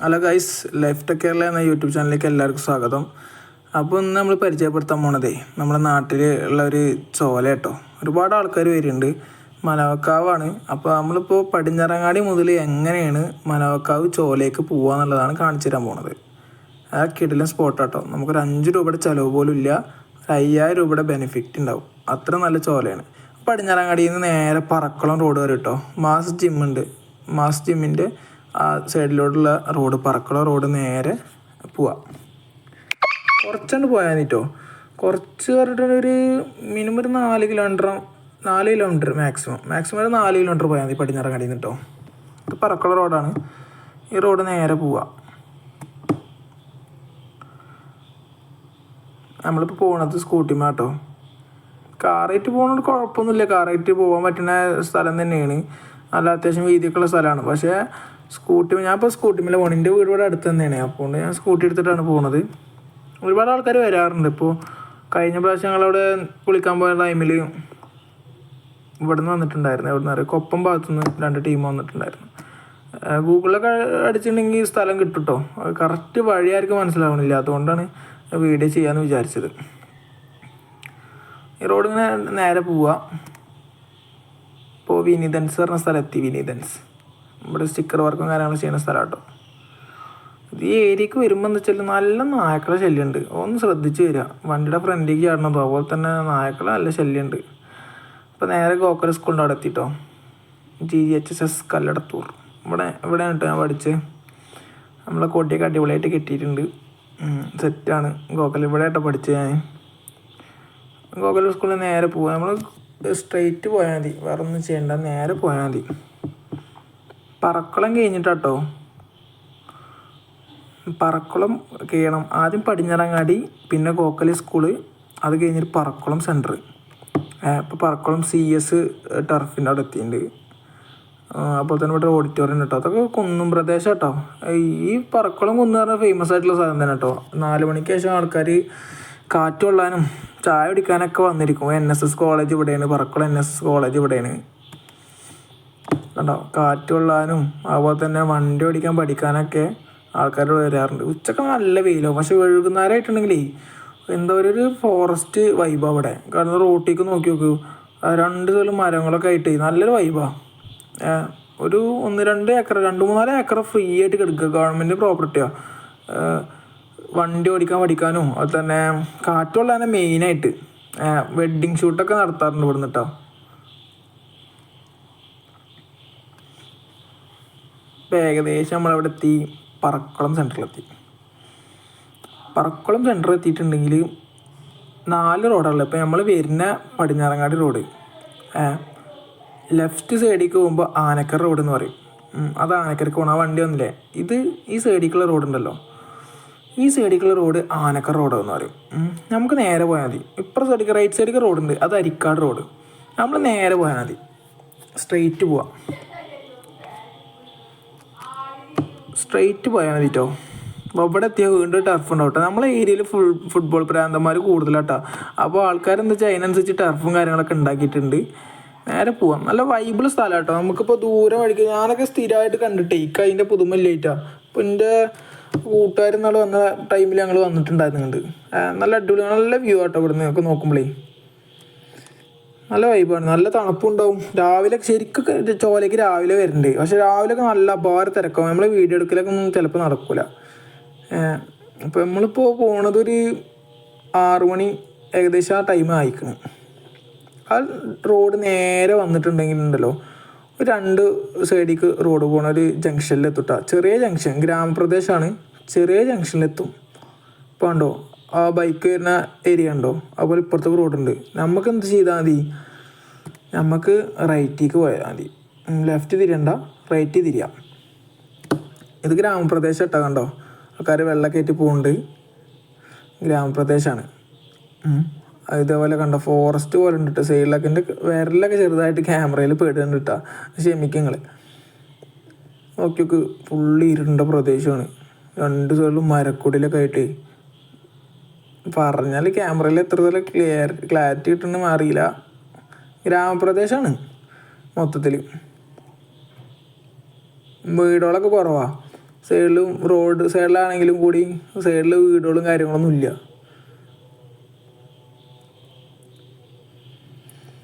Hello guys life tech Kerala എന്ന YouTube ചാനലിലേക്ക് എല്ലാവർക്കും സ്വാഗതം. അപ്പോൾ ഇന്ന് നമ്മൾ പരിചയപ്പെടുത്താൻ പോണതേ നമ്മുടെ നാട്ടിൽ ഉള്ള ഒരു ചോല കേട്ടോ. ഒരുപാട് ആൾക്കാർ വരുന്നുണ്ട്. മലവക്കാവാണ് അപ്പോൾ നമ്മളിപ്പോൾ പടിഞ്ഞാറങ്ങാടി മുതൽ എങ്ങനെയാണ് മലവക്കാവ് ചോലയ്ക്ക് പോകുക എന്നുള്ളതാണ് കാണിച്ചു തരാൻ പോണത്. ആ കിടിലൻ സ്പോട്ട് കേട്ടോ നമുക്കൊരു അഞ്ച് രൂപയുടെ ചിലവ് പോലും ഇല്ല. ഒരു അയ്യായിരം രൂപയുടെ ബെനിഫിറ്റ് ഉണ്ടാവും. അത്ര നല്ല ചോലയാണ്. പടിഞ്ഞാറങ്ങാടിയിൽ നിന്ന് നേരെ പറക്കളം റോഡ് വരെ കേട്ടോ. മാസ് ജിമ്മുണ്ട് മാസ് ജിമ്മിന്റെ ആ സൈഡിലോട്ടുള്ള റോഡ് പറക്കള റോഡ് നേരെ പോവാം. കുറച്ചുകൊണ്ട് പോയാൽ മതി കുറച്ച് പറഞ്ഞിട്ട് ഒരു മിനിമം ഒരു നാല് കിലോമീറ്റർ നാല് കിലോമീറ്റർ മാക്സിമം മാക്സിമം ഒരു നാല് കിലോമീറ്റർ പോയാൽ മതി പടിഞ്ഞാറങ്ങാടി നിന്ന് കേട്ടോ ഇത് പറക്കള റോഡാണ്. ഈ റോഡ് നേരെ പോവാം. നമ്മളിപ്പോൾ പോകണത് സ്കൂട്ടിമാട്ടോ. കാറായിട്ട് പോകുന്നതുകൊണ്ട് കുഴപ്പമൊന്നുമില്ല കാറായിട്ട് പോകാൻ പറ്റുന്ന സ്ഥലം തന്നെയാണ്. നല്ല അത്യാവശ്യം വീതിയൊക്കെയുള്ള സ്ഥലമാണ്. പക്ഷേ സ്കൂട്ടി ഞാൻ ഇപ്പോൾ സ്കൂട്ടിമേലെ പോകണം എന്റെ വീട് ഇവിടെ അടുത്ത് തന്നെയാണ്. അപ്പോൾ ഞാൻ സ്കൂട്ടി എടുത്തിട്ടാണ് പോകുന്നത് ഒരുപാട് ആൾക്കാർ വരാറുണ്ട്. ഇപ്പോൾ കഴിഞ്ഞ പ്രാവശ്യം ഞങ്ങളവിടെ കുളിക്കാൻ പോയ ടൈമിൽ ഇവിടെ നിന്ന് വന്നിട്ടുണ്ടായിരുന്നു. എവിടെ നിന്ന് അറിയാം? കൊപ്പം ഭാഗത്തുനിന്ന് രണ്ട് ടീം വന്നിട്ടുണ്ടായിരുന്നു. ഗൂഗിളിലൊക്കെ അടിച്ചിട്ടുണ്ടെങ്കിൽ സ്ഥലം കിട്ടും കേട്ടോ കറക്റ്റ് വഴി ആർക്കും മനസ്സിലാവണില്ല. അതുകൊണ്ടാണ് വീഡിയോ ചെയ്യാമെന്ന് വിചാരിച്ചത്. ഈ റോഡ് ഇങ്ങനെ നേരെ പോവുക ഇപ്പോൾ വിനീതൻസ് പറഞ്ഞ സ്ഥലത്തി വിനീതൻസ്. ഇവിടെ സ്റ്റിക്കർ വർക്കും കാര്യങ്ങളും ചെയ്യുന്ന സ്ഥലം കേട്ടോ ഈ ഏരിയക്ക് വരുമ്പോൾ എന്ന് വെച്ചാൽ നല്ല നായക്കളെ ശല്യമുണ്ട് ഒന്ന് ശ്രദ്ധിച്ച് വരിക വണ്ടിയുടെ ഫ്രണ്ടിലേക്ക് ചാടണതോ അതുപോലെ തന്നെ നായക്കളെ നല്ല ശല്യമുണ്ട് അപ്പോൾ നേരെ ഗോക്കര സ്കൂളിന്റെ അവിടെ എത്തിട്ടോ. G G H S S Kalladathur. ഇവിടെ ഇവിടെയാണ് കേട്ടോ ഞാൻ പഠിച്ച്. നമ്മളെ കോട്ടിയൊക്കെ അടിപൊളിയായിട്ട് കെട്ടിയിട്ടുണ്ട്. സെറ്റാണ് ഗോക്കൽ ഇവിടെ ആയിട്ടോ പഠിച്ചത് ഞാൻ. ഗോകുല സ്കൂളിൽ നേരെ പോവാം. നമ്മൾ സ്ട്രെയിറ്റ് പോയാൽ മതി. വേറെ ഒന്നും ചെയ്യണ്ട. നേരെ പോയാൽ മതി. പറക്കുളം കഴിഞ്ഞിട്ടാട്ടോ. പറക്കുളം കയറണം ആദ്യം പടിഞ്ഞാറങ്ങാടി പിന്നെ ഗോക്കലി സ്കൂൾ. അത് കഴിഞ്ഞിട്ട് പറക്കുളം സെന്റർ ഇപ്പോൾ പറക്കുളം സി എസ് ടർഫിന്റെ അവിടെ എത്തിയിട്ടുണ്ട്. അപ്പോൾ തന്നെ ഇവിടെ ഓഡിറ്റോറിയം കേട്ടോ അതൊക്കെ കുന്നും പ്രദേശം കേട്ടോ ഈ പറക്കുളം കുന്ന് പറഞ്ഞാൽ ഫേമസ് ആയിട്ടുള്ള സ്ഥലം തന്നെ കേട്ടോ നാല് മണിക്ക് ശേഷം ആൾക്കാർ കാറ്റ് കൊള്ളാനും ചായ കുടിക്കാനൊക്കെ വന്നിരിക്കും. എൻ എസ് എസ് കോളേജ് ഇവിടെയാണ്. Parakkulam N S S college ഇവിടെയാണ്. കണ്ടോ? കാറ്റ് കൊള്ളാനും അതുപോലെ തന്നെ വണ്ടി ഓടിക്കാൻ പഠിക്കാനൊക്കെ ആൾക്കാർ വരാറുണ്ട്. ഉച്ചയ്ക്ക് നല്ല വെയിലോ. പക്ഷെ വൈകുന്നേരമായിട്ടുണ്ടെങ്കിലേ എന്താ ഒരു ഫോറസ്റ്റ് വൈബാ അവിടെ. കാരണം റോട്ടിലേക്ക് നോക്കി നോക്കൂ. രണ്ട് സ്ഥലം മരങ്ങളൊക്കെ ആയിട്ട് നല്ലൊരു വൈബാ ഒരു ഒന്ന് രണ്ട് ഏക്കർ രണ്ട് മൂന്നാൽ ഏക്കർ ഫ്രീ ആയിട്ട് കിടക്കുക. ഗവൺമെന്റ് പ്രോപ്പർട്ടിയാണ് വണ്ടി ഓടിക്കാൻ പഠിക്കാനും അത് തന്നെ കാറ്റുള്ളതാണ് മെയിനായിട്ട് വെഡ്ഡിങ് ഷൂട്ടൊക്കെ നടത്താറുണ്ട് ഇവിടുന്ന് കേട്ടോ ഇപ്പം ഏകദേശം നമ്മളവിടെ എത്തി പറക്കുളം സെന്ററിലെത്തി പറക്കുളം സെന്ററിൽ എത്തിയിട്ടുണ്ടെങ്കിൽ നാല് റോഡുള്ളത് ഇപ്പം നമ്മൾ വരുന്ന പടിഞ്ഞാറങ്ങാടി റോഡ് ലെഫ്റ്റ് സൈഡിലേക്ക് പോകുമ്പോൾ ആനക്കര റോഡ് എന്ന് പറയും. അത് ആനക്കരക്ക് പോകണം ആ വണ്ടി ഒന്നില്ലേ ഇത് ഈ സൈഡിലേക്കുള്ള റോഡ് ഉണ്ടല്ലോ. ഈ സൈഡിലേക്കുള്ള റോഡ് ആനക്കര റോഡ് എന്ന് പറയും. നമുക്ക് നേരെ പോയാൽ മതി. ഇപ്പുറം സൈഡിലേക്ക് റൈറ്റ് സൈഡിലേക്ക് റോഡുണ്ട് അത് അരിക്കാട് റോഡ് നമ്മൾ നേരെ പോയാൽ മതി. സ്ട്രെയിറ്റ് പോവാം. സ്ട്രെയിറ്റ് പോയാൽ മതി കേട്ടോ അപ്പോൾ ഇവിടെ എത്തിയാൽ വീണ്ടും ടർഫ് ഉണ്ടാവും കേട്ടോ നമ്മളെ ഏരിയയിൽ ഫുൾ ഫുട്ബോൾ പ്രാന്തന്മാർ കൂടുതലാട്ടോ. അപ്പോൾ ആൾക്കാരെന്താ വെച്ചാൽ അതിനനുസരിച്ച് ടർഫും കാര്യങ്ങളൊക്കെ ഉണ്ടാക്കിയിട്ടുണ്ട്. നേരെ പോവാം. നല്ല വൈബിൾ സ്ഥലം കേട്ടോ നമുക്കിപ്പോൾ ദൂരം വഴിക്ക് ഞാനൊക്കെ സ്ഥിരമായിട്ട് കണ്ടിട്ടേ ഈ അതിന്റെ പുതുമ ഇല്ലായിട്ടാ അപ്പോൾ എന്റെ കൂട്ടുകാരെന്നാൾ വന്ന ടൈമിൽ ഞങ്ങൾ വന്നിട്ടുണ്ടായിരുന്നുണ്ട് നല്ല അടിപൊളി നല്ല വ്യൂ ആട്ടോ ഇവിടുന്ന്. ഒക്കെ നോക്കുമ്പോഴേ നല്ല വൈബാണ് നല്ല തണുപ്പുണ്ടാവും. രാവിലെ ശരിക്കും ചോലയ്ക്ക് രാവിലെ വരുന്നുണ്ട്. പക്ഷെ രാവിലെ ഒക്കെ നല്ല അപാര തിരക്കാവും. നമ്മൾ വീഡിയോ എടുക്കലൊക്കെ ഒന്നും ചിലപ്പോൾ നടക്കില്ല അപ്പോൾ നമ്മളിപ്പോൾ ഒരു ആറു മണി ഏകദേശം ആ ടൈം ആയിക്കണം. ആ റോഡ് നേരെ വന്നിട്ടുണ്ടെങ്കിൽ ഉണ്ടല്ലോ ഒരു രണ്ട് സൈഡിലേക്ക് റോഡ് പോണ ഒരു ജംഗ്ഷനിലെത്തുട്ടാ ചെറിയ ജംഗ്ഷൻ ഗ്രാമപ്രദേശമാണ് ചെറിയ ജംഗ്ഷനിലെത്തും ഇപ്പോൾ ഉണ്ടോ ആ ബൈക്ക് വരുന്ന ഏരിയ ഉണ്ടോ? അതുപോലെ ഇപ്പുറത്തേക്ക് റോഡുണ്ട് നമുക്ക് എന്ത് ചെയ്താൽ മതി? നമുക്ക് റൈറ്റിലേക്ക് പോയാൽ മതി. ലെഫ്റ്റ് തിരിയണ്ട റൈറ്റ് തിരിയാം. ഇത് ഗ്രാമപ്രദേശം ഇട്ടാ കണ്ടോ? ആൾക്കാർ വെള്ളം കയറ്റി പോകുന്നുണ്ട് ഗ്രാമപ്രദേശമാണ് ഇതേപോലെ കണ്ടോ? ഫോറസ്റ്റ് പോലെ ഉണ്ട് കേട്ടോ സൈഡിലൊക്കെ എന്റെ വിരലൊക്കെ ചെറുതായിട്ട് ക്യാമറയിൽ പേടുന്നുണ്ട് കേട്ടോ ക്ഷമിക്കങ്ങൾ നോക്കി നോക്ക് ഫുള്ള് ഇരുണ്ട പ്രദേശമാണ്. രണ്ട് സൈഡിലും മരക്കൊടിയിലൊക്കെ ആയിട്ട്. പറഞ്ഞാൽ ക്യാമറയിൽ എത്രത്തോളം തരം ക്ലിയർ ക്ലാരിറ്റി കിട്ടുന്നു മാറിയില്ല ഗ്രാമപ്രദേശമാണ് മൊത്തത്തിൽ വീടുകളൊക്കെ കുറവാ. സൈഡിലും റോഡ് സൈഡിലാണെങ്കിലും കൂടി സൈഡിൽ വീടുകളും കാര്യങ്ങളൊന്നും ഇല്ല.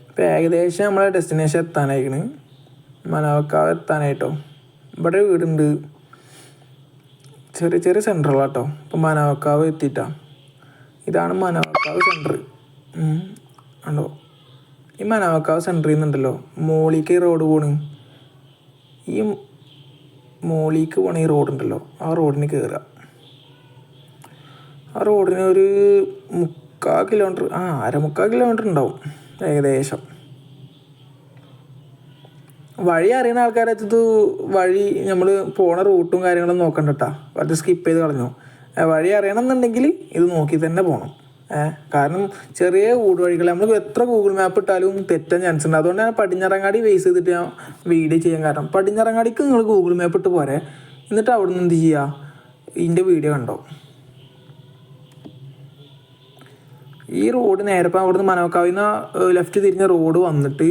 ഇപ്പം ഏകദേശം നമ്മളെ ഡെസ്റ്റിനേഷൻ എത്താനായിക്കണ്. മനോക്കാവ് എത്താനായിട്ടോ. ഇവിടെ വീടുണ്ട്. ചെറിയ ചെറിയ സെന്ററുകളാട്ടോ ഇപ്പം മനോക്കാവ് എത്തിയിട്ടാ. ഇതാണ് മനവക്കാവ് സെന്റർ ഉണ്ടോ ഈ മനവക്കാവ് സെന്ററിൽ നിന്നുണ്ടല്ലോ മോളിക്ക് റോഡ് പോണ്. ഈ മോളിക്ക് പോണ ഈ റോഡുണ്ടല്ലോ ആ റോഡിന് കയറുക ആ റോഡിന് ഒരു മുക്കാൽ കിലോമീറ്റർ ആ അര അരമുക്കാൽ കിലോമീറ്റർ ഉണ്ടാവും ഏകദേശം. വഴി അറിയുന്ന ആൾക്കാരെ വഴി നമ്മൾ പോണ റൂട്ടും കാര്യങ്ങളും നോക്കണ്ട കേട്ടാ അത് സ്കിപ്പ് ചെയ്ത് കളഞ്ഞു. ഏ, അറിയണം എന്നുണ്ടെങ്കിൽ ഇത് നോക്കി തന്നെ പോകണം കാരണം ചെറിയ ഊടുവഴികൾ നമ്മൾ എത്ര ഗൂഗിൾ മാപ്പ് ഇട്ടാലും തെറ്റാൻ ചാൻസ് ഉണ്ട്. അതുകൊണ്ട് ഞാൻ പടിഞ്ഞിറങ്ങാടി ബേസ് ചെയ്തിട്ട് ഞാൻ വീഡിയോ ചെയ്യാൻ കാരണം. പടിഞ്ഞറങ്ങാടിക്ക് നിങ്ങൾ ഗൂഗിൾ മാപ്പ് ഇട്ട് പോരെ. എന്നിട്ട് അവിടെ നിന്ന് എന്ത് ചെയ്യുക ഇതിന്റെ വീഡിയോ കണ്ടോ? ഈ റോഡ് നേരെ ഇപ്പം അവിടുന്ന് മനോക്കാവിന്ന് ലെഫ്റ്റ് തിരിഞ്ഞ റോഡ് വന്നിട്ട്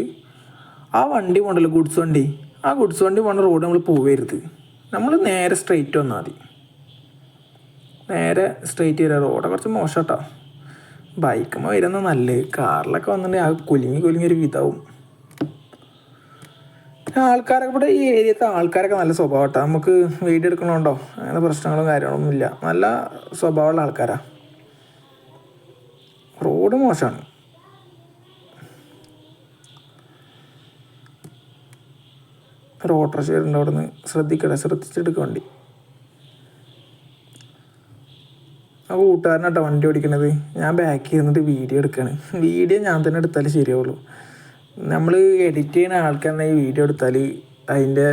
ആ വണ്ടി പോകണ്ടല്ലോ ഗുഡ്സ് വണ്ടി? ആ ഗുഡ്സ് വണ്ടി പോകുന്ന റോഡ് നമ്മൾ പോവരുത്. നമ്മൾ നേരെ സ്ട്രെയിറ്റ് വന്നാൽ മതി. നേരെ സ്ട്രെയിറ്റ് വരിക. റോഡ് കുറച്ച് മോശം കേട്ടോ ബൈക്കുമ്പോൾ വരുന്ന നല്ലത് കാറിലൊക്കെ വന്നിട്ടുണ്ടെങ്കിൽ ആ കുലുങ്ങി കുലുങ്ങി ഒരു വിധാവും. ആൾക്കാരൊക്കെ ഇവിടെ ഈ ഏരിയത്തെ ആൾക്കാരൊക്കെ നല്ല സ്വഭാവം കേട്ടോ നമുക്ക് വീഡിയോ എടുക്കണോണ്ടോ? അങ്ങനെ പ്രശ്നങ്ങളും കാര്യങ്ങളൊന്നും ഇല്ല. നല്ല സ്വഭാവമുള്ള ആൾക്കാരാ. റോഡ് മോശമാണ് ഒരു ഓട്ടോറിക്ഷ വരുന്നുണ്ട് അവിടെ നിന്ന് ശ്രദ്ധിക്കട്ടെ ശ്രദ്ധിച്ചെടുക്കുക വണ്ടി. ആ കൂട്ടുകാരനാട്ടോ വണ്ടി ഓടിക്കണത്. ഞാൻ ബാക്കിൽ ഇരുന്നിട്ട് വീഡിയോ എടുക്കുകയാണ് വീഡിയോ ഞാൻ തന്നെ എടുത്താലേ ശരിയാവുള്ളൂ. നമ്മൾ എഡിറ്റ് ചെയ്യുന്ന ആൾക്കാരെ ഈ വീഡിയോ എടുത്താൽ അതിന്റെ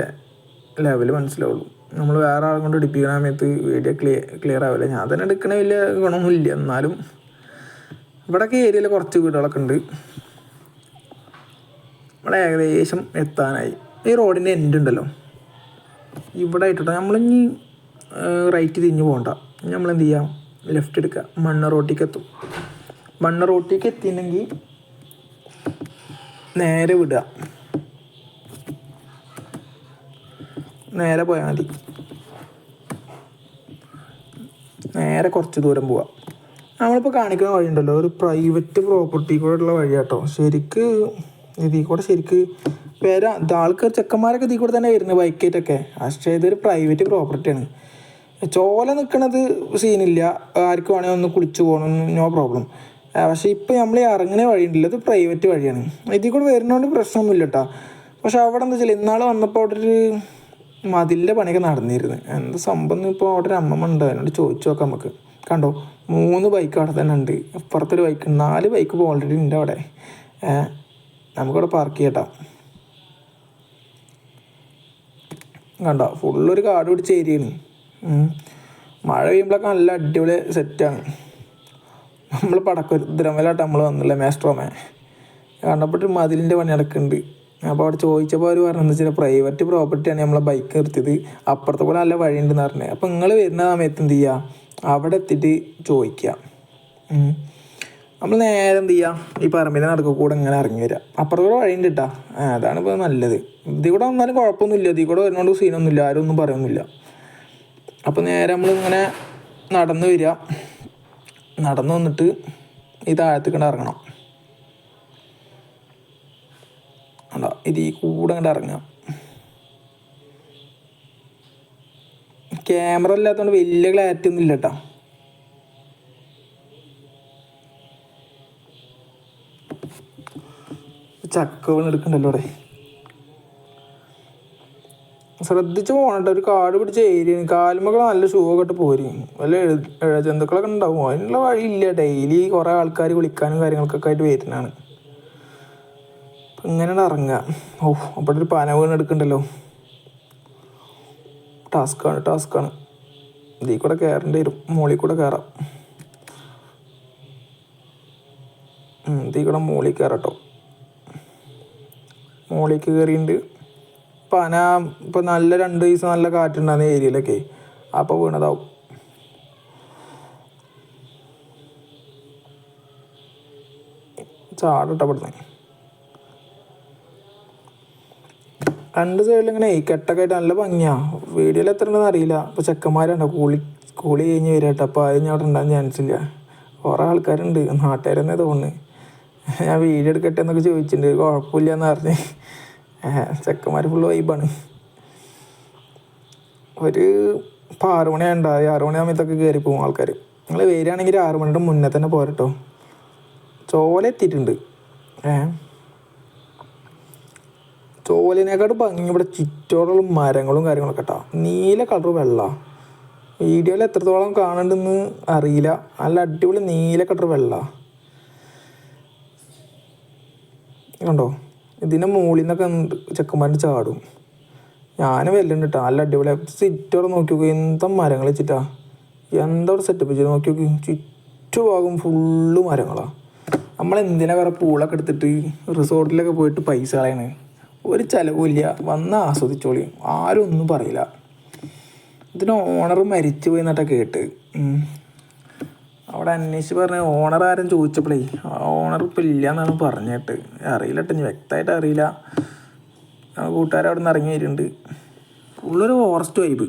ലെവൽ മനസ്സിലാവുള്ളൂ. നമ്മൾ വേറെ ആളെ കൊണ്ട് എടുപ്പിക്കുന്ന സമയത്ത് വീഡിയോ ക്ലിയർ ക്ലിയർ ആവില്ല. ഞാൻ തന്നെ എടുക്കണ വലിയ ഗുണമൊന്നുമില്ല. എന്നാലും ഇവിടെയൊക്കെ ഏരിയയിൽ കുറച്ച് വീടുകളൊക്കെ ഉണ്ട്. നമ്മളെ ഏകദേശം എത്താനായി. ഈ റോഡിന്റെ എൻഡ് ഉണ്ടല്ലോ. ഇവിടെ ആയിട്ടോ നമ്മളിനി റൈറ്റ് തിരിഞ്ഞ് പോകണ്ട നമ്മളെന്ത് ചെയ്യാം? ലെഫ്റ്റ് എടുക്കുക. മണ്ണ റോട്ടിക്ക് എത്തും. മണ്ണ റോട്ടിക്ക് എത്തിയില്ലെങ്കിൽ നേരെ വിടുക. നേരെ പോയാൽ മതി. നേരെ കുറച്ച് ദൂരം പോവാം. നമ്മളിപ്പോൾ കാണിക്കുന്ന വഴിയുണ്ടല്ലോ. ഒരു പ്രൈവറ്റ് പ്രോപ്പർട്ടി കൂടെ ഉള്ള വഴി കേട്ടോ ശരിക്ക് ഇതിൽ കൂടെ ശരിക്ക് പേര ആൾക്കാർ ചെക്കന്മാരൊക്കെ ഇതിൽ കൂടെ തന്നെ വരുന്നത്. ബൈക്കേറ്റൊക്കെ പക്ഷേ ഇതൊരു പ്രൈവറ്റ് പ്രോപ്പർട്ടിയാണ് ചോല നിൽക്കണത് സീനില്ല. ആർക്ക് വേണമെങ്കിൽ ഒന്ന് കുളിച്ച് പോകണം നോ പ്രോബ്ലം പക്ഷേ ഇപ്പം നമ്മൾ ഇറങ്ങുന്ന വഴിയുണ്ടല്ലോ ഇത് പ്രൈവറ്റ് വഴിയാണ്. ഇതിൽ കൂടെ വരുന്നതുകൊണ്ട് പ്രശ്നമൊന്നുമില്ല കേട്ടോ പക്ഷെ അവിടെ എന്താ വെച്ചാൽ ഇന്നാൾ വന്നപ്പോൾ അവിടെ ഒരു മതിലിന്റെ പണിയൊക്കെ നടന്നിരുന്നു. എന്താ സംഭവം ഇപ്പോൾ അവിടെ ഒരു അമ്മമ്മ ഉണ്ട് അതിനോട് ചോദിച്ചു നോക്കാം നമുക്ക്. കണ്ടോ? മൂന്ന് ബൈക്ക് അവിടെ തന്നെ ഉണ്ട്. അപ്പുറത്തൊരു ബൈക്ക് നാല് ബൈക്ക് ഇപ്പോൾ ഓൾറെഡി ഉണ്ട് അവിടെ. നമുക്കവിടെ പാർക്ക് ചെയ്യട്ടോ കണ്ടോ? ഫുള്ളൊരു കാട് പിടിച്ച ഏരിയയാണ് ഉം. മഴ പെയ്യുമ്പോഴൊക്കെ നല്ല അടിപൊളി സെറ്റാണ് നമ്മൾ പടക്കുദ്രമലായിട്ട് നമ്മൾ വന്നില്ല മേസ്ട്രോമേ? കണ്ടപ്പോൾ മതിലിന്റെ പണി നടക്കുന്നുണ്ട് അപ്പോൾ അവിടെ ചോദിച്ചപ്പോൾ അവർ പറഞ്ഞതെന്ന് വെച്ചാൽ പ്രൈവറ്റ് പ്രോപ്പർട്ടിയാണ് നമ്മളെ ബൈക്ക് നിർത്തിയത്. അപ്പുറത്തെ പോലെ നല്ല വഴിയുണ്ടെന്ന് പറഞ്ഞത് അപ്പോൾ നിങ്ങൾ വരുന്ന സമയത്ത് എന്ത് ചെയ്യുക അവിടെ എത്തിയിട്ട് ചോദിക്കുക നമ്മൾ നേരെ എന്ത് ചെയ്യുക ഈ പറമ്പിന്റെ നടക്കുക കൂടെ ഇങ്ങനെ ഇറങ്ങി വരിക അപ്പുറത്തെ കൂടെ വഴിയുണ്ട് കേട്ടോ അതാണ് ഇപ്പോൾ നല്ലത്. ഇതിൽ കൂടെ വന്നാലും കുഴപ്പമൊന്നുമില്ല. ഇതിൽ കൂടെ വരുന്നതുകൊണ്ട് സീനൊന്നുമില്ല ആരും ഒന്നും പറയുന്നില്ല അപ്പോൾ നേരെ നമ്മളിങ്ങനെ നടന്നു വരിക. നടന്നു വന്നിട്ട് ഈ താഴത്തേക്ക് ഇറങ്ങണം. അല്ല ഇത് ഈ കൂടെ അങ്ങോട്ട് ഇറങ്ങാം ക്യാമറ ഇല്ലാത്തതുകൊണ്ട് വലിയ ക്ലാരിറ്റി ഒന്നും ഇല്ല കേട്ടോ ചക്ക വീണെടുക്കണ്ടല്ലോ അവിടെ ശ്രദ്ധിച്ച് പോകണട്ടോ ഒരു കാട് പിടിച്ച ഏരിയ കാലുമൊക്കെ നല്ല ഷൂ ഒക്കെ ഇട്ട് പോരും. വല്ല എഴു- ഇഴജന്തുക്കളൊക്കെ ഉണ്ടാവും. അതിനുള്ള വഴിയില്ല. ഡെയിലി കുറേ ആൾക്കാർ വിളിക്കാനും കാര്യങ്ങൾക്കൊക്കെ ആയിട്ട് വരുന്നതാണ്. ഇങ്ങനെ ഇറങ്ങുക. ഓ അവിടെ ഒരു പന വീണ് എടുക്കണ്ടല്ലോ ടാസ്ക്കാണ് ടാസ്ക്കാണ്. ഇതിൽ കൂടെ കയറേണ്ടി വരും. മുകളിൽ കൂടെ കയറാം. ഇതിൽ കൂടെ മുകളിൽ കയറട്ടോ മുകളിലേക്ക് കയറിയിട്ടുണ്ട്. പന ഇപ്പം നല്ല രണ്ട് ദിവസം നല്ല കാറ്റുണ്ടാകുന്ന ഏരിയയിലൊക്കെ അപ്പോൾ വീണതാവും. ചാടട്ടപ്പെടുന്നത് രണ്ട് സൈഡിൽ ഇങ്ങനെ കെട്ടൊക്കെ ആയിട്ട് നല്ല ഭംഗിയാ. വീഡിയോയിൽ എത്ര ഉണ്ടെന്ന് അറിയില്ല. അപ്പോൾ ചെക്കന്മാരുണ്ടോ. കൂളി കൂളി കഴിഞ്ഞ് വരിക കേട്ടോ. അപ്പോൾ ആരും അവിടെ ഉണ്ടാകാൻ ചാൻസ് ഇല്ല. കുറേ ആൾക്കാരുണ്ട്. നാട്ടുകാരെന്നെ തോന്നുന്നു. ഞാൻ വീഡിയോ എടുക്കട്ടെ എന്നൊക്കെ ചോദിച്ചിട്ടുണ്ട്. കുഴപ്പമില്ല എന്ന് പറഞ്ഞ്. ചെക്കന്മാർ ഫുള്ള് വൈബാണ് ഒരു ഇപ്പോൾ ആറുമണി മണി ഉണ്ടായി ആറ് മണി സമയത്തൊക്കെ കയറി പോകും ആൾക്കാർ നിങ്ങൾ വരികയാണെങ്കിൽ ആറുമണിയുടെ മുന്നേ തന്നെ പോരട്ടോ. ചോല എത്തിയിട്ടുണ്ട്. ഏ ചോലിനേക്കാട്ട് ഭംഗി ഇവിടെ ചുറ്റോടുള്ള മരങ്ങളും കാര്യങ്ങളൊക്കെ കേട്ടോ നീല കളർ വെള്ള. വീഡിയോയിൽ എത്രത്തോളം കാണണ്ടെന്ന് അറിയില്ല. നല്ല അടിപൊളി നീല കളർ വെള്ള. കണ്ടോ? ഇതിന്റെ മുകളിൽ നിന്നൊക്കെ ചെക്കന്മാരുടെ ചാടും. ഞാൻ വെല്ലുണ്ട് കേട്ടോ നല്ല അടിപൊളിയാണ് സിറ്റ് അവിടെ നോക്കി എന്താ മരങ്ങൾ വെച്ചിട്ടാ? എന്താ സെറ്റപ്പ് ചെയ്ത് നോക്കി നോക്കി ചുറ്റുഭാഗം ഫുള്ള് മരങ്ങളാണ് നമ്മൾ എന്തിനാ വേറെ പൂളൊക്കെ എടുത്തിട്ട് റിസോർട്ടിലൊക്കെ പോയിട്ട് പൈസ കളയണേ? ഒരു ചിലവുമില്ല വന്ന് ആസ്വദിച്ചോളി. ആരും ഒന്നും പറയില്ല. ഇതിന് ഓണർ മരിച്ചു പോയി എന്നിട്ടാണ് കേട്ട്. അവിടെ അന്വേഷിച്ച് പറഞ്ഞ ഓണർ ആരും ചോദിച്ചപ്പോഴേ ഓണർ ഇപ്പം ഇല്ല എന്നാണ് പറഞ്ഞിട്ട്. അറിയില്ല കേട്ടോ ഇനി വ്യക്തമായിട്ട് അറിയില്ല. കൂട്ടുകാർ അവിടെ നിന്ന് ഇറങ്ങി വരുന്നുണ്ട്. ഉള്ളൊരു ഫോറസ്റ്റ് വൈബ്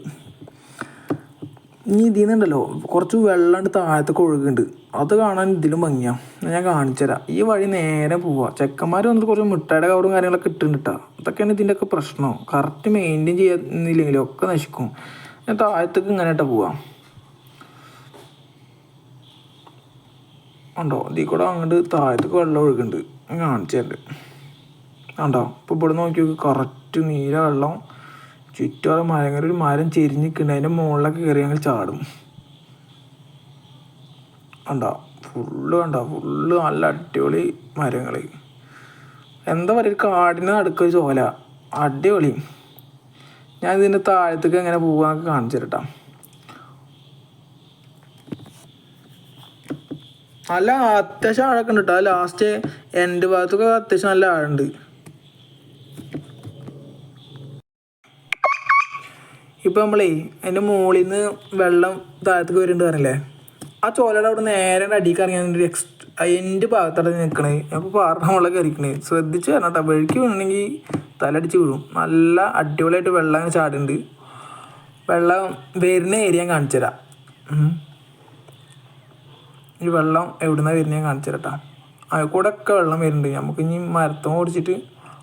ഇനി ഇതിൽ നിന്നുണ്ടല്ലോ കുറച്ച് വെള്ളം താഴത്തൊക്കെ ഒഴുകുന്നുണ്ട്. അത് കാണാൻ ഇതിലും ഭംഗിയാണ് ഞാൻ കാണിച്ചുതരാം. ഈ വഴി നേരെ പോവാം. ചെക്കന്മാർ വന്നിട്ട് കുറച്ച് മിഠായിയുടെ കവറും കാര്യങ്ങളൊക്കെ ഇട്ടുണ്ട് കേട്ടോ അതൊക്കെയാണ് ഇതിന്റെയൊക്കെ പ്രശ്നം. കറക്റ്റ് മെയിന്റെയിൻ ചെയ്യുന്നില്ലെങ്കിലും ഒക്കെ നശിക്കും. താഴത്തേക്ക് ഇങ്ങനെ ഇട്ടാ പോവാം. ഉണ്ടോ ഇതിൽ കൂടെ അങ്ങോട്ട് താഴത്തേക്ക് വെള്ളം ഒഴുകുന്നുണ്ട്. ഞാൻ കാണിച്ചു തരുന്നുണ്ട് കണ്ടോ? ഇപ്പോൾ ഇവിടെ നോക്കി നോക്കി കറക്റ്റ് നീല വെള്ളം. ചുറ്റും മരങ്ങൾ ഒരു മരം ചെരിഞ്ഞ് നിൽക്കുന്നുണ്ട് അതിന്റെ മുകളിലൊക്കെ കയറി ഞങ്ങൾ ചാടും. കണ്ടോ? ഫുള്ള് കണ്ടോ? ഫുള്ള് നല്ല അടിപൊളി മരങ്ങൾ എന്താ പറയുക കാടിന് നടുക്കൊരു ചോല. അടിപൊളി. ഞാൻ ഇതിന്റെ താഴത്തേക്ക് എങ്ങനെ പോകാന്നൊക്കെ കാണിച്ചു തരട്ടാ. നല്ല അത്യാവശ്യം ആഴൊക്കെ ഉണ്ട് കേട്ടോ ലാസ്റ്റ് എന്റെ ഭാഗത്തൊക്കെ അത്യാവശ്യം നല്ല ആഴുണ്ട് ഇപ്പം നമ്മളേ അതിന്റെ മുകളിൽ നിന്ന് വെള്ളം താഴത്തേക്ക് വരുന്നുണ്ട് പറഞ്ഞില്ലേ? ആ ചോലയുടെ അവിടെ നേരെ അടിക്ക് ഇറങ്ങിയാൽ ഒരു എക്സ് അതിന്റെ ഭാഗത്താണ് നിൽക്കണേ അപ്പോൾ പാർട്ട് മുകളിൽ കയറിക്കണേ ശ്രദ്ധിച്ച് വരണം കേട്ടോ വഴിക്ക് വീണെങ്കിൽ തലടിച്ച് വീഴും. നല്ല അടിപൊളിയായിട്ട് വെള്ളം ചാടുന്നുണ്ട് വെള്ളം വരുന്ന ഏരിയ ഞാൻ കാണിച്ചു തരാം. ഈ വെള്ളം എവിടുന്നാണ് വരുന്നത് ഞാൻ കാണിച്ചു തരട്ടാ. ഒക്കെ വെള്ളം വരുന്നുണ്ട്. നമുക്ക് ഇനി മരത്തും ഓടിച്ചിട്ട്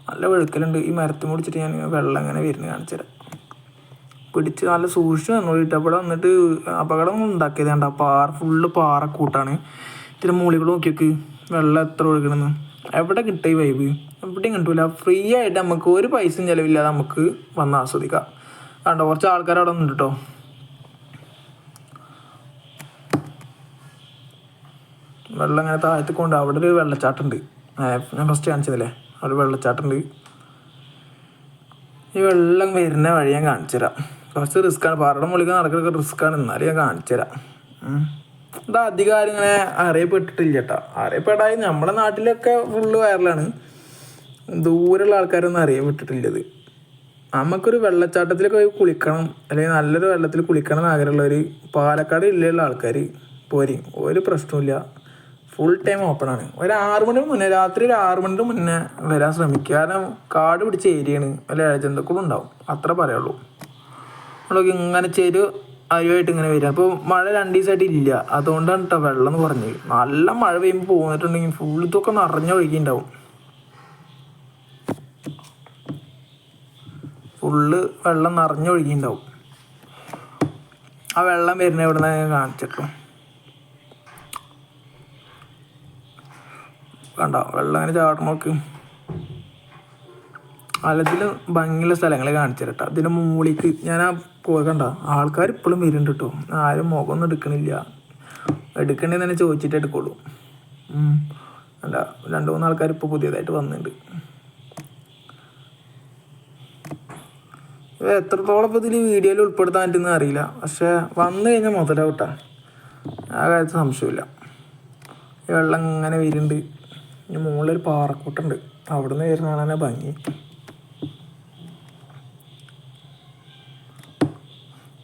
നല്ല വെളുക്കലുണ്ട്. ഈ മരത്തും ഓടിച്ചിട്ട് ഞാൻ വെള്ളം ഇങ്ങനെ വരുന്നത് കാണിച്ചു തരാം. പിടിച്ച് നല്ല സൂക്ഷിച്ച് നിന്നോളിട്ട്. അവിടെ വന്നിട്ട് അപകടം ഉണ്ടാക്കിയത് കണ്ട പാറ ഫുള്ള് പാറക്കൂട്ടാണ്. ഇത്തിരി മൂളികൾ നോക്കി നോക്ക്. വെള്ളം എത്ര ഒഴുകണമെന്ന് എവിടെ കിട്ടുക ഈ വൈബ് എവിടെയും കിട്ടൂല. ഫ്രീ ആയിട്ട് നമുക്ക് ഒരു പൈസയും ചിലവില്ലാതെ നമുക്ക് വന്ന് ആസ്വദിക്കാം. കണ്ടോ കുറച്ച് ആൾക്കാർ അവിടെ ഉണ്ട് കേട്ടോ വെള്ളം ഇങ്ങനെ താഴത്ത് കൊണ്ട് അവിടെ ഒരു വെള്ളച്ചാട്ടമുണ്ട് ഞാൻ ഫസ്റ്റ് കാണിച്ചതല്ലേ? അവിടെ വെള്ളച്ചാട്ടമുണ്ട് ഈ വെള്ളം വരുന്ന വഴി ഞാൻ കാണിച്ചു തരാം കുറച്ച് റിസ്ക്കാണ് പാറയുടെ മുകളിൽ നടക്കുന്നൊക്കെ റിസ്ക്കാണ് എന്നാലും ഞാൻ കാണിച്ചു തരാം. ഇത് അധികം ആരും ഇങ്ങനെ അറിയപ്പെട്ടിട്ടില്ല ചേട്ടാ അറിയപ്പെടായി നമ്മുടെ നാട്ടിലൊക്കെ ഫുള്ള് വൈറലാണ് ദൂരെയുള്ള ആൾക്കാരൊന്നും അറിയപ്പെട്ടിട്ടില്ല ഇത്. നമുക്കൊരു വെള്ളച്ചാട്ടത്തിലൊക്കെ പോയി കുളിക്കണം. അല്ലെങ്കിൽ നല്ലൊരു വെള്ളത്തിൽ കുളിക്കണം എന്ന് ആഗ്രഹമുള്ളവർ പാലക്കാട് ജില്ലയിലുള്ള ആൾക്കാർ പോരി. ഒരു പ്രശ്നമില്ല ഫുൾ ടൈം ഓപ്പൺ ആണ്. ഒരു ആറ് മണി മുന്നേ രാത്രി ഒരു ആറ് മണിക്ക് മുന്നേ വരാൻ ശ്രമിക്കുക കാരണം കാട് പിടിച്ച ഏരിയയാണ് വല്ല ഇഴജന്തുക്കളും ഉണ്ടാവും. അത്ര പറയുള്ളൂ. നമ്മളൊക്കെ ഇങ്ങനെ ചെരു അരിവായിട്ട് ഇങ്ങനെ വരിക. അപ്പോൾ മഴ രണ്ട് ദിവസമായിട്ട് ഇല്ല. അതുകൊണ്ടാണ് കേട്ടോ വെള്ളം എന്ന് പറഞ്ഞത് നല്ല മഴ പെയ്യുമ്പോൾ പോന്നിട്ടുണ്ടെങ്കിൽ ഫുൾ ഇതൊക്കെ നിറഞ്ഞ ഒഴുകിണ്ടാവും. ഫുള്ള് വെള്ളം നിറഞ്ഞൊഴുകിണ്ടാവും ആ വെള്ളം വരുന്ന എവിടെ നിന്ന് കാണിച്ചിട്ടുള്ളൂ. കണ്ടോ? വെള്ളം അങ്ങനെ ചാടണം നോക്ക്. അല്ലതിൽ ഭംഗിയുള്ള സ്ഥലങ്ങൾ കാണിച്ചു തരട്ടോ. ഇതിന്റെ മൂളിക്ക് ഞാൻ ആ പോയി കണ്ട? ആൾക്കാർ ഇപ്പോഴും വരുന്നുണ്ട് കേട്ടോ ആരും മുഖമൊന്നും എടുക്കണില്ല. എടുക്കണേന്ന് തന്നെ ചോദിച്ചിട്ട് എടുക്കുള്ളൂ. അല്ല രണ്ട് മൂന്ന് ആൾക്കാർ ഇപ്പോൾ പുതിയതായിട്ട് വന്നിട്ടുണ്ട് എത്രത്തോളം ഇപ്പോൾ ഇതിൽ വീഡിയോയിൽ ഉൾപ്പെടുത്താൻ പറ്റുന്ന അറിയില്ല. പക്ഷേ വന്നു കഴിഞ്ഞാൽ മുതലാവട്ടാ. ആ കാര്യത്തിൽ സംശയമില്ല. വെള്ളം ഇങ്ങനെ വരുന്നുണ്ട്. ഇനി മുകളിലൊരു പാറക്കൂട്ടുണ്ട്. അവിടെ നിന്ന് വരുന്ന കാണാനാ ഭംഗി.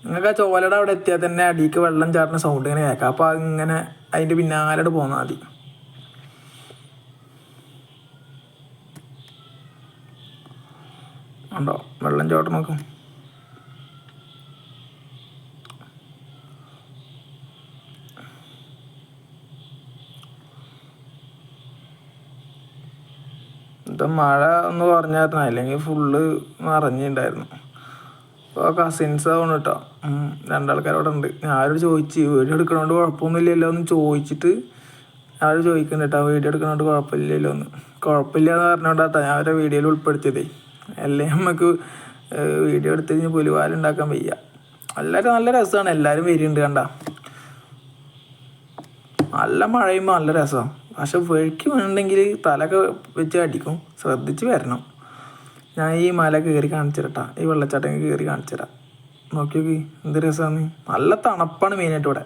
നിങ്ങൾക്ക് ആ ചോലയുടെ അവിടെ എത്തിയാൽ തന്നെ അടിക്ക് വെള്ളം ചാടുന്ന സൗണ്ട് ഇങ്ങനെ കേൾക്കാം. അപ്പോൾ അങ്ങനെ അതിന്റെ പിന്നാലോട്ട് പോന്നാൽ മതി. ഉണ്ടോ? വെള്ളം ചോട്ട് നോക്കും മഴ ഒന്ന് പറഞ്ഞായിരുന്നു. അല്ലെങ്കിൽ ഫുള്ള് നിറഞ്ഞിട്ടുണ്ടായിരുന്നു. അപ്പോൾ കസിൻസ് ആവണം കേട്ടോ. രണ്ടാൾക്കാർ അവിടെ ഉണ്ട്. ഞാനോട് ചോദിച്ച് വീഡിയോ എടുക്കണോണ്ട് കുഴപ്പമൊന്നുമില്ലല്ലോ? എന്ന് ചോദിച്ചിട്ട് ഞാൻ ചോദിക്കുന്നുണ്ട് കേട്ടോ വീഡിയോ എടുക്കണോണ്ട് കുഴപ്പമില്ലല്ലോ? എന്ന്. കുഴപ്പമില്ല എന്ന് പറഞ്ഞോണ്ടാട്ടോ ഞാൻ അവരെ വീഡിയോയിൽ ഉൾപ്പെടുത്തിയതേ. അല്ലേ നമുക്ക് വീഡിയോ എടുത്ത് കഴിഞ്ഞ് പുലിവാലുണ്ടാക്കാൻ വയ്യ. എല്ലാവരും നല്ല രസമാണ് എല്ലാവരും വരുന്നുണ്ട് കണ്ട. നല്ല മഴയുമ്പോൾ നല്ല രസമാണ് പക്ഷെ വഴിക്ക് വേണമെങ്കിൽ തലയൊക്കെ വെച്ച് അടിക്കും. ശ്രദ്ധിച്ച് വരണം. ഞാൻ ഈ മല കയറി കാണിച്ചിരട്ടാ ഈ വെള്ളച്ചാട്ടം കയറി കാണിച്ചിരാ നോക്കി നോക്കി എന്ത് രസമാണ്. നല്ല തണുപ്പാണ് മെയിനായിട്ട് ഇവിടെ.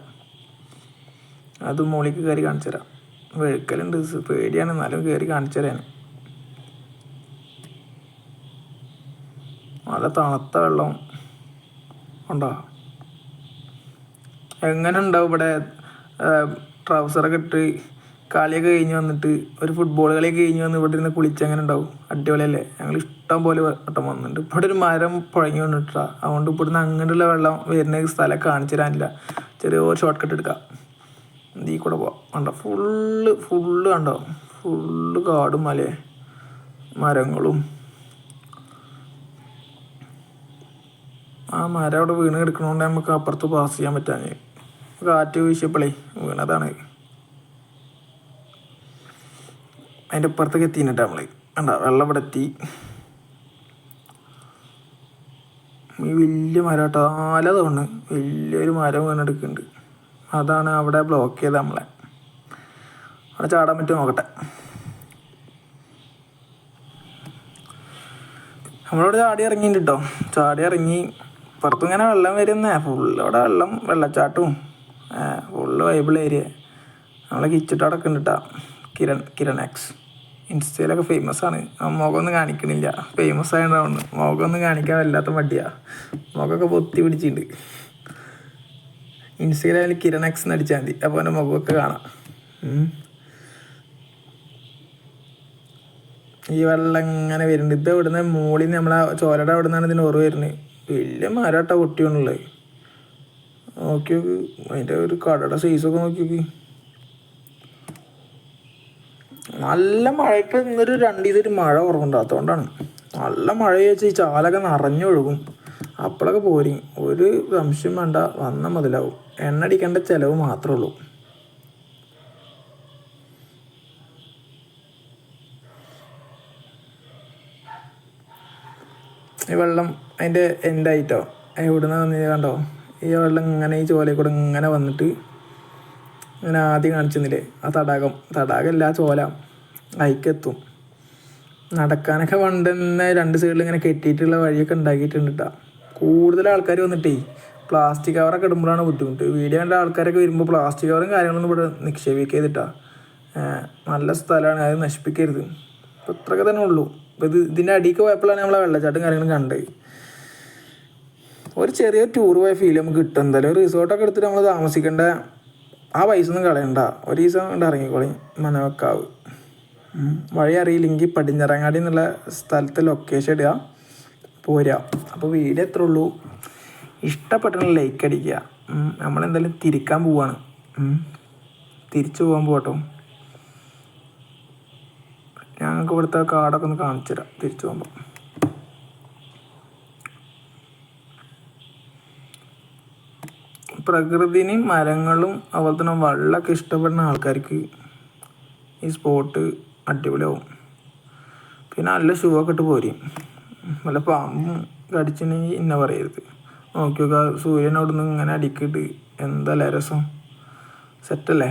അത് മുകളിലേക്ക് കയറി കാണിച്ചു വെഴുക്കലുണ്ട് പേടിയാണ്. എന്നാലും കയറി കാണിച്ചു തരാൻ നല്ല തണുത്ത വെള്ളം ഉണ്ടോ? എങ്ങനെ ഉണ്ടാവും ഇവിടെ ട്രൗസറൊക്കെ ഇട്ട് കളിയൊക്കെ കഴിഞ്ഞ് വന്നിട്ട് ഒരു ഫുട്ബോൾ കളിയൊക്കെ കഴിഞ്ഞ് വന്ന് ഇവിടെ ഇരുന്ന് കുളിച്ചങ്ങനെ ഉണ്ടാവും. അടിപൊളിയല്ലേ? ഞങ്ങൾ ഇഷ്ടം പോലെ വട്ടം വന്നിട്ടുണ്ട്. ഇവിടെ ഒരു മരം പുഴങ്ങി വന്നിട്ടാ. അതുകൊണ്ട് ഇവിടുന്ന് അങ്ങോട്ടുള്ള വെള്ളം വരുന്ന സ്ഥലം കാണിച്ചു തരാനില്ല. ചെറിയ ഷോർട്ട് കട്ട് എടുക്കാം. ഈ കൂടെ പോവാം. കണ്ടോ? ഫുള്ള് ഫുള്ള് കണ്ടോ? ഫുള്ള് കാടും മലയെ മരങ്ങളും. ആ മരം അവിടെ വീണ് കിടക്കണോണ്ട് നമുക്ക് അപ്പുറത്ത് പാസ് ചെയ്യാൻ പറ്റാഞ്ഞ്. കാറ്റ് വീശിയപ്പോഴേ വീണതാണ്. അതിന്റെ അപ്പുറത്തേക്ക് എത്തിയിട്ട് നമ്മൾ കണ്ട? വെള്ളം ഇവിടെ എത്തി. ഈ വലിയ മരം കേട്ടോ. ആല തോന്നുന്നു. വലിയൊരു മരം വീണെടുക്കുന്നുണ്ട് അതാണ് അവിടെ ബ്ലോക്ക് ചെയ്ത് നമ്മളെ. അവിടെ ചാടാൻ പറ്റുമോ നോക്കട്ടെ. നമ്മളോട് ചാടി ഇറങ്ങിയിട്ടുണ്ട് കേട്ടോ. ചാടി ഇറങ്ങി. പുറത്തും ഇങ്ങനെ വെള്ളം വരുന്നേ. ഫുള്ള് അവിടെ വെള്ളം വെള്ളച്ചാട്ടവും ഫുള്ള് വൈബിൾ ഏരിയ നമ്മളെ കിച്ചിട്ട് കിരൺ കിരൺ എക്സ് ഇൻസ്റ്റയിലൊക്കെ ഫേമസ് ആണ് മുഖമൊന്നും കാണിക്കണില്ല. ഫേമസ് ആയതുകൊണ്ട് മുഖമൊന്നും കാണിക്കാൻ വല്ലാത്ത മടിയാ. മുഖമൊക്കെ പൊത്തി പിടിച്ചിട്ടുണ്ട് ഇൻസ്റ്റഗ്രാമിൽ കിരൺ എക്സ് എന്ന് അടിച്ചാൽ മതി. അപ്പോൾ എന്റെ മുഖമൊക്കെ കാണാം. ഈ വെള്ളം ഇങ്ങനെ വരുന്നുണ്ട്. ഇത് ഇവിടുന്ന് മുകളിൽ നിന്ന് നമ്മളെ ചോലയുടെ അവിടെ നിന്നാണ് ഇതിന് ഓർവ് വരുന്നത്. വലിയ മരട്ട പൊട്ടിയാണുള്ളത് നോക്കി നോക്ക് അതിന്റെ ഒരു കടയുടെ സൈസൊക്കെ നോക്കി നോക്കി നല്ല മഴയ്ക്ക് ഇന്നൊരു രണ്ട് ഇതൊരു മഴ കുറവുണ്ട് നല്ല മഴ വെച്ച് ഈ ചാലൊക്കെ നിറഞ്ഞൊഴുകും അപ്പോഴൊക്കെ പോരി. ഒരു സംശയം വേണ്ട. വന്ന മുതലാവും. എണ്ണ അടിക്കേണ്ട ചിലവ് മാത്രമേ ഉള്ളൂ. ഈ വെള്ളം അതിന്റെ എൻഡായിട്ടോ എവിടുന്ന വന്നത് കണ്ടോ? ഈ വെള്ളം ഇങ്ങനെ ഈ ചോലയിൽ കൂടെ ഇങ്ങനെ വന്നിട്ട് ഇങ്ങനെ ആദ്യം കാണിച്ചെന്നില്ലേ? ആ തടാകം. തടാകമല്ല ചോല. അയക്കെത്തും. നടക്കാനൊക്കെ പണ്ട് തന്നെ രണ്ട് സൈഡിൽ ഇങ്ങനെ കെട്ടിയിട്ടുള്ള വഴിയൊക്കെ ഉണ്ടാക്കിയിട്ടുണ്ട് കേട്ടോ കൂടുതൽ ആൾക്കാർ വന്നിട്ടേ പ്ലാസ്റ്റിക് കവറൊക്കെ ഇടുമ്പോഴാണ് ബുദ്ധിമുട്ട്. വീഡിയോ കണ്ട ആൾക്കാരൊക്കെ വരുമ്പോൾ പ്ലാസ്റ്റിക് കവറും കാര്യങ്ങളൊന്നും ഇവിടെ നിക്ഷേപിക്കരുതിട്ടാ നല്ല സ്ഥലമാണ് അത് നശിപ്പിക്കരുത്. അപ്പോൾ ഇത്രയൊക്കെ തന്നെ ഉള്ളൂ. അപ്പോൾ ഇത് ഇതിന്റെ അടിക്ക് പോയപ്പോഴാണ് നമ്മളെ വെള്ളച്ചാട്ടം കാര്യങ്ങളും കണ്ടത്. ഒരു ചെറിയ ടൂർ പോയ ഫീൽ നമുക്ക് കിട്ടും. എന്തായാലും റിസോർട്ടൊക്കെ എടുത്തിട്ട് നമ്മൾ താമസിക്കേണ്ട ആ പൈസ ഒന്നും കളയണ്ട. ഒരു ദിവസം കൊണ്ട് ഇറങ്ങിക്കോളി. മനവക്കാവ്. വഴി അറിയില്ലെങ്കിൽ പടിഞ്ഞറങ്ങാടി എന്നുള്ള സ്ഥലത്ത് ലൊക്കേഷൻ ഇടുക. പോരുക. അപ്പോൾ വീഡിയോ എത്ര ഉള്ളൂ. ഇഷ്ടപ്പെട്ട ലൈക്ക് അടിക്കുക. നമ്മളെന്തായാലും തിരിക്കാൻ പോവാണ്. തിരിച്ചു പോകാൻ പോട്ടോ ഞങ്ങൾക്ക് ഇവിടുത്തെ കാടൊക്കെ ഒന്ന് കാണിച്ചു തരാം തിരിച്ചു പോകുമ്പോൾ പ്രകൃതിനെയും മരങ്ങളും അതുപോലെ തന്നെ വെള്ളമൊക്കെ ഇഷ്ടപ്പെടുന്ന ആൾക്കാർക്ക് ഈ സ്പോട്ട് അടിപൊളിയാവും. പിന്നെ നല്ല ഷൂ ഒക്കെ ഇട്ട് പോരും. വല്ല പാമ്പും കടിച്ചിട്ടുണ്ടെങ്കിൽ ഇന്ന പറയരുത്. നോക്കി നോക്കുക സൂര്യൻ അവിടെ നിന്ന് ഇങ്ങനെ അടിക്കിട്ട് എന്തല്ലേ രസം? സെറ്റല്ലേ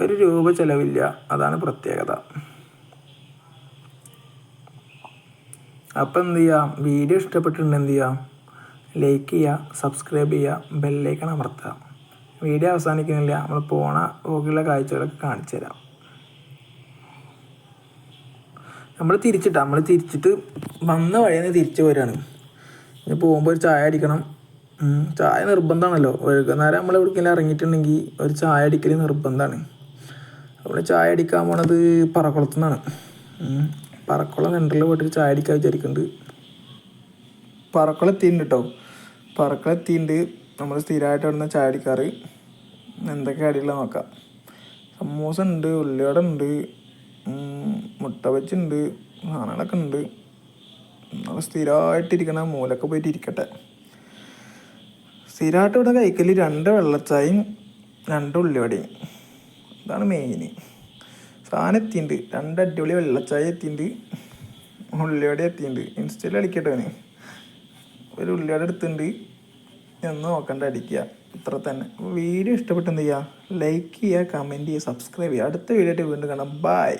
ഒരു രൂപ ചിലവില്ല. അതാണ് പ്രത്യേകത. അപ്പം എന്ത് ചെയ്യാം? വീഡിയോ ഇഷ്ടപ്പെട്ടിട്ടുണ്ട് എന്ത് ചെയ്യാം? ലൈക്ക് ചെയ്യുക സബ്സ്ക്രൈബ് ചെയ്യുക ബെല്ലൈക്കൺ അമർത്തുക. വീഡിയോ അവസാനിക്കുന്നില്ല നമ്മൾ പോണ പോക്കുള്ള കാഴ്ചകളൊക്കെ കാണിച്ചു തരാം. നമ്മൾ തിരിച്ചിട്ട നമ്മൾ തിരിച്ചിട്ട് വന്ന വഴിയിൽ നിന്ന് തിരിച്ചു വരികയാണ്. ഇനി പോകുമ്പോൾ ഒരു ചായ അടിക്കണം. ചായ നിർബന്ധമാണല്ലോ. വൈകുന്നേരം നമ്മൾ എവിടെക്കെങ്കിലും ഇറങ്ങിയിട്ടുണ്ടെങ്കിൽ ഒരു ചായ അടിക്കൽ നിർബന്ധമാണ്. അവിടെ ചായ അടിക്കാൻ പോണത് പറക്കുളത്തു നിന്നാണ് പറക്കുളം സെന്ററിൽ പോയിട്ട് ചായ അടിക്കാൻ വിചാരിക്കുന്നുണ്ട് പറക്കളെത്തിയിട്ടുണ്ട് കേട്ടോ പറക്കളെത്തിയിട്ടുണ്ട് നമ്മൾ സ്ഥിരമായിട്ട് അവിടുന്ന് ചാടിക്കാറ് എന്തൊക്കെ അടിയുള്ള നോക്കാം. സമൂസ ഉണ്ട് ഉള്ളിവട ഉണ്ട് മുട്ട വെച്ചുണ്ട് സാധനങ്ങളൊക്കെ ഉണ്ട് നമ്മൾ സ്ഥിരമായിട്ടിരിക്കണ മൂലൊക്കെ പോയിട്ട് ഇരിക്കട്ടെ സ്ഥിരമായിട്ട് ഇവിടെ കഴിക്കൽ രണ്ട് വെള്ളച്ചായും രണ്ട് ഉള്ളിവടയും. ഇതാണ് മെയിൻ സാധനം എത്തിയിട്ടുണ്ട് രണ്ട് അടിപൊളി വെള്ളച്ചായ എത്തിയിട്ടുണ്ട് ഉള്ളിവട എത്തിയിട്ടുണ്ട് ഇൻസ്റ്റയിൽ അടിക്കട്ടെ ഒരു ഉള്ളിയുടെ എടുത്തുണ്ട്. എന്ന് നോക്കണ്ട അടിക്കുക ഇത്ര തന്നെ. വീഡിയോ ഇഷ്ടപ്പെട്ടെന്ത് ചെയ്യുക ലൈക്ക് ചെയ്യുക കമന്റ് ചെയ്യുക സബ്സ്ക്രൈബ് ചെയ്യുക അടുത്ത വീഡിയോ ആയിട്ട് വീണ്ടും കാണാം. ബൈ